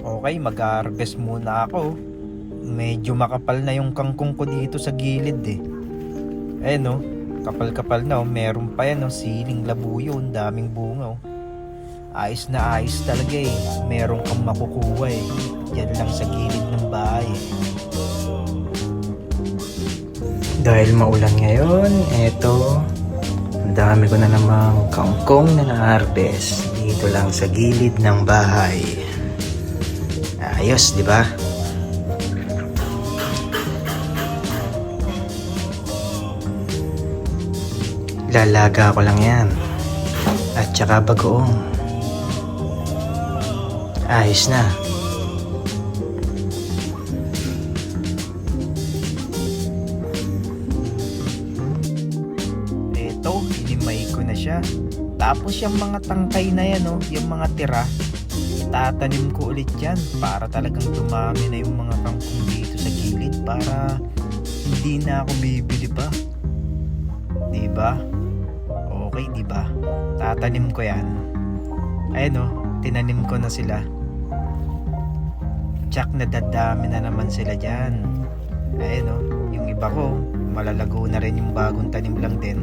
Okay, mag-harvest muna ako. Medyo makapal na yung kangkong ko dito sa gilid eh. Eh no, kapal-kapal na oh. Meron pa yan oh, siling labuyo, ang daming bunga oh. Ayos na ayos talaga eh. Meron kang makukuha eh. Yan lang sa gilid ng bahay eh. Dahil maulan ngayon, eto, ang dami ko na namang kangkong na na-harvest dito lang sa gilid ng bahay. Ayos, di ba? Lalaga ko lang yan. At saka bagoong. Ayos na. Eto, hinimay ko na siya. Tapos yung mga tangkay na yan, oh, yung mga tira, itatanim ko ulit yan para talagang dumami na yung mga kangkong dito sa gilid para hindi na ako bibili pa. Di ba? Okay, di ba? Tatanim ko yan. Ayun oh, tinanim ko na sila. Tsak na dadami na naman sila dyan. Ayun oh, yung iba ko, malalago na rin yung bagong tanim lang din.